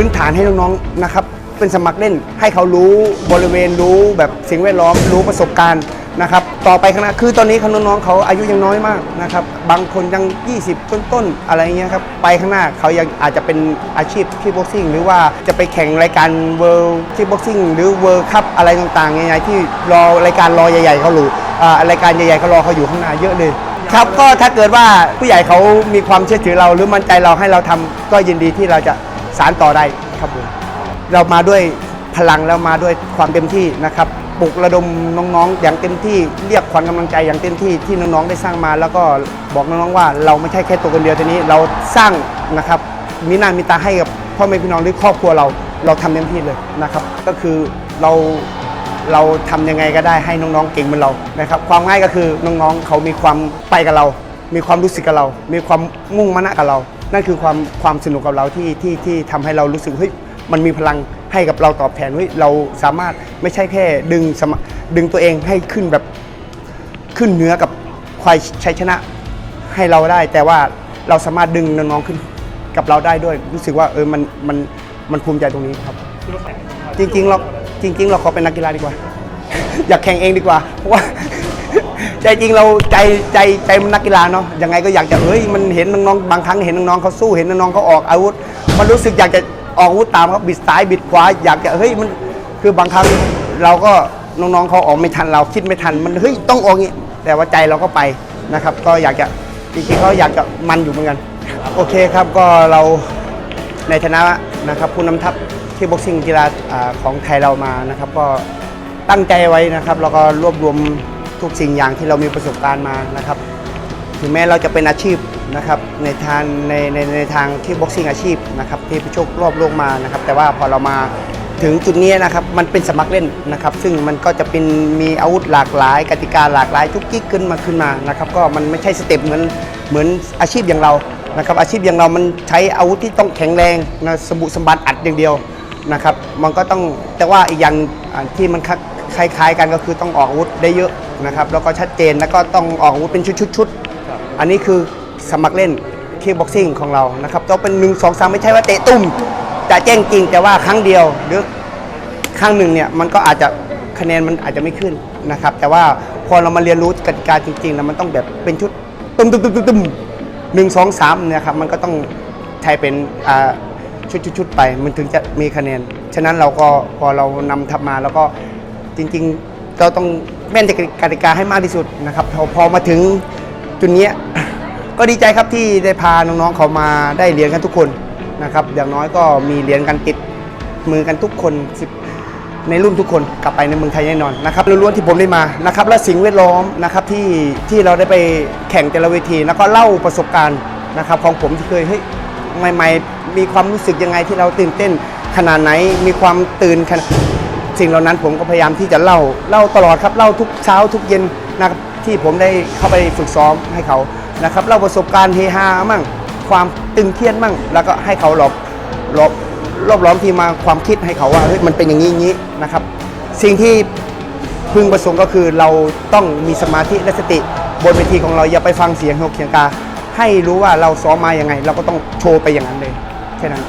พื้นฐานให้น้องๆนะครับเป็นสมัครเล่นให้เขารู้บริเวณรู้แบบสิ่งแวดล้อมรู้ประสบการณ์นะครับต่อไปข้างหน้าคือตอนนี้เขาน้องๆเขาอายุยังน้อยมากนะครับบางคนยัง 20 ต้นๆอะไรเงี้ยครับไปข้างหน้าเขายังอาจจะเป็นอาชีพที่บ็อกซิ่งหรือว่าจะไปแข่งรายการเวิลด์ที่บ็อกซิ่งหรือเวิลด์คัพอะไรต่างๆใหญ่ๆที่รอรายการรอใหญ่ๆเขาหรู้อ่ารายการใหญ่ๆเขารอเขาอยู่ข้างหน้าเยอะเลยครับก็ถ้าเกิดว่าผู้ใหญ่เขามีความเชื่อถือเราหรือมั่นใจเราให้เราทำก็ยินดีที่เราจะ สารต่อได้ครับผมเรามาด้วยพลังแล้วมาด้วยความเต็มที่นะครับปลุกระดมน้องๆ อย่างเต็มที่เรียกขวัญกำลังใจอย่างเต็มที่ที่น้องๆได้สร้างมา แล้วก็บอกน้องๆว่าเราไม่ใช่แค่ตัวคนเดียวทีนี้เราสร้างนะครับมีหน้ามีตาให้กับพ่อแม่พี่น้องหรือครอบครัวเราเราทำเต็มที่เลยนะครับ ก็คือเราเราทำยังไงก็ได้ให้น้องๆเก่งเหมือนเรานะครับความง่ายก็คือน้องๆเขามีความไปกับเรา มีความรู้สึกกับเรา มีความมุ่งมั่นกับเรา นั่นคือความความสนุกกับเราที่ที่ที่ทำให้เรารู้สึกเฮ้ยมันมีพลังให้กับเราตอบแทนเฮ้ยเราสามารถไม่ใช่แค่ดึงสมดึงตัวเองให้ขึ้นแบบขึ้นเหนือกับควายชัยชนะให้เราได้ แต่ว่าเราสามารถดึงน้องๆขึ้นกับเราได้ด้วย รู้สึกว่าเออมันมันมันภูมิใจตรงนี้ครับ จริงๆเราจริง ๆ เราขอเป็นนักกีฬาดีกว่า อยากแข่งเองดีกว่าเพราะว่า ใจจริงเราใจใจใจมันนักกีฬาเนาะยังไงก็อยากจะเฮ้ยมันเห็นน้องๆบางครั้งเห็นน้องๆเขาสู้เห็นน้องๆเขาออกอาวุธ มันรู้สึกอยากจะออกอาวุธตามเขาบิดซ้ายบิดขวาอยากจะเฮ้ยมันคือบางครั้งเราก็น้องๆเขาออกไม่ทันเราคิดไม่ทัน มันเฮ้ยต้องออกงี้แต่ว่าใจเราก็ไปนะครับ ก็อยากจะจริงๆเขาอยากจะมันอยู่เหมือนกัน โอเคครับก็เราในฐานะนะครับผู้นำทัพที่บ็อกซิ่งกีฬาอ่าของไทยเรามานะครับ ก็ตั้งใจไว้นะครับแล้วก็รวบรวม ทุกสิ่งอย่างที่เรามีประสบการณ์มานะครับ ถึงแม้เราจะเป็นอาชีพนะครับในทางในในในทางที่บ็อกซิ่งอาชีพนะครับที่ไปโชครอบโลกมานะครับ แต่ว่าพอเรามาถึงจุดนี้นะครับมันเป็นสมัครเล่นนะครับ ซึ่งมันก็จะเป็นมีอาวุธหลากหลาย กติกาหลากหลายทุกกิ๊กขึ้นมาขึ้นมานะครับก็มันไม่ใช่สเต็ปเหมือนเหมือนอาชีพอย่างเรานะครับ อาชีพอย่างเรามันใช้อาวุธที่ต้องแข็งแรงนะสมบุสมบัติอัดอย่างเดียวนะครับ มันก็ต้องแต่ว่าอีกอย่างที่มันค คล้ายๆกันก็คือต้องออกอาวุธได้เยอะนะครับแล้วก็ชัดเจนแล้วก็ต้องออกอาวุธเป็นชุดๆๆอันนี้คือสมัครเล่นคิกบ็อกซิ่งของเรานะครับต้องเป็นหนึ่งสองสามไม่ใช่ว่าเตะตุ้มจะแจ้งจริงแต่ว่าครั้งเดียวหรือครั้งหนึ่งเนี่ยมันก็อาจจะคะแนนมันอาจจะไม่ขึ้นนะครับ แต่ว่าพอเรามาเรียนรู้กติกาจริงๆแล้วมันต้องแบบเป็นชุดตุ้มตุ้มตุ้มตุ้มหนึ่งสองสามเนี่ยครับมันก็ต้องใช้เป็นชุดชุดๆไป มันถึงจะมีคะแนน ฉะนั้นเราก็พอเรานำทับมาแล้วก็ จริงๆ เราต้องแม่นในกติกาให้มากที่สุดนะครับพอพอมาถึงจุดนี้ก็ดีใจครับที่ได้พาน้องๆเขามาได้เรียญกันทุกคนนะครับอย่างน้อยก็มีเรียญกันติดมือกันทุกคนในรุ่นทุกคนกลับไปในเมืองไทยแน่นอนนะครับล้วนๆที่ผมได้มานะครับและสิ่งแวดล้อมนะครับที่ที่เราได้ไปแข่งแต่ละเวที แล้วก็เล่าประสบการณ์นะครับของผมที่เคยเฮ้ยใหม่ ๆ มีความรู้สึกยังไงที่เราตื่นเต้นขนาดไหนมีความตื่นขนาด สิ่งเหล่านั้นผมก็พยายามที่จะเล่าเล่าตลอดครับเล่าทุกเช้าทุกเย็นนะครับที่ผมได้เข้าไปฝึกซ้อมให้เขานะครับเล่าประสบการณ์เฮฮามั่งความตึงเครียดมั่ง แล้วก็ให้เขาหลบหลบรอบล้อมที่มาความคิดให้เขาว่าเฮ้ยมันเป็นอย่างนี้นี้นะครับ สิ่งที่พึงประสงค์ก็คือเราต้องมีสมาธิและสติ บนเวทีของเราอย่าไปฟังเสียงหกเสียงกา ให้รู้ว่าเราซ้อมมาอย่างไง เราก็ต้องโชว์ไปอย่างนั้นเลยแค่นั้น